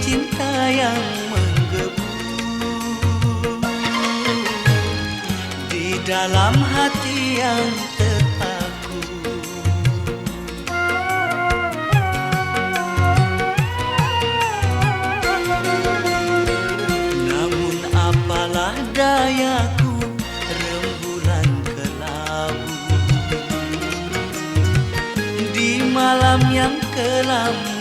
cinta yang menggebu di dalam hati yang terpaku. Namun apalah dayaku rembulan kelabu di malam yang kelam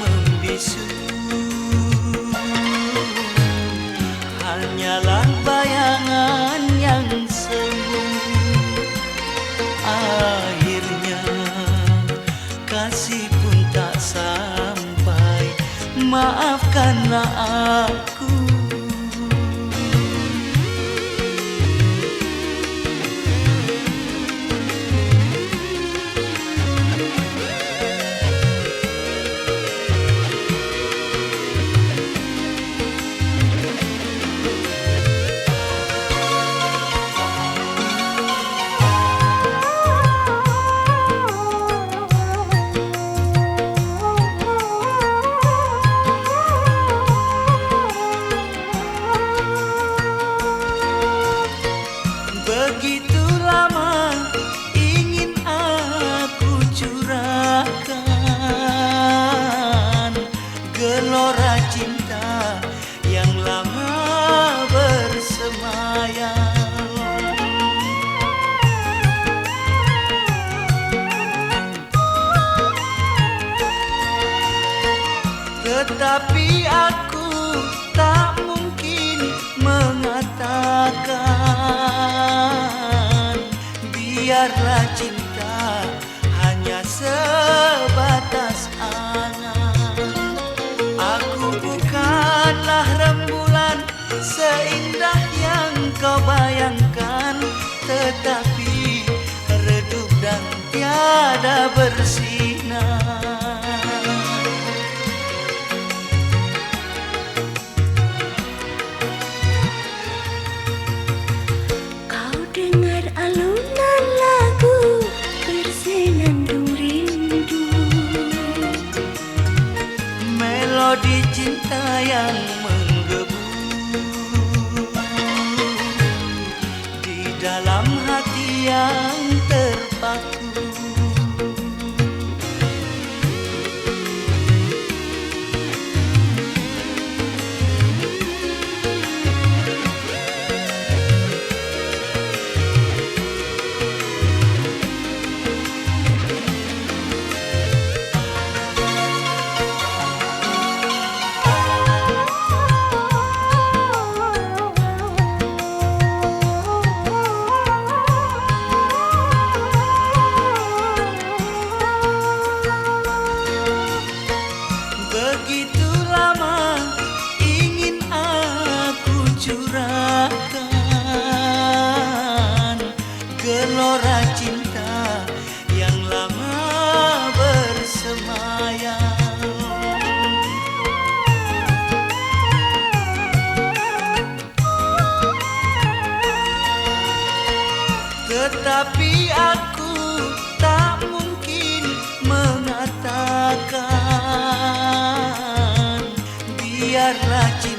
kasih pun tak sampai. Maafkanlah aku Tetapi aku tak mungkin mengatakan Biarlah cinta melodi cinta yang menggebu di dalam hati yang Tetapi aku tak mungkin mengatakan Biarlah cinta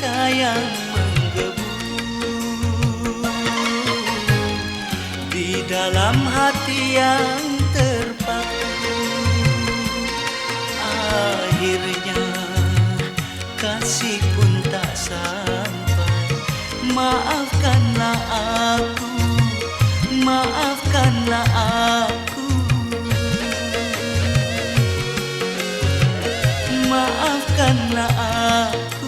cinta yang menggebu di dalam hati yang terpaku. Akhirnya kasih pun tak sampai. Maafkanlah aku maafkanlah aku. Maafkanlah aku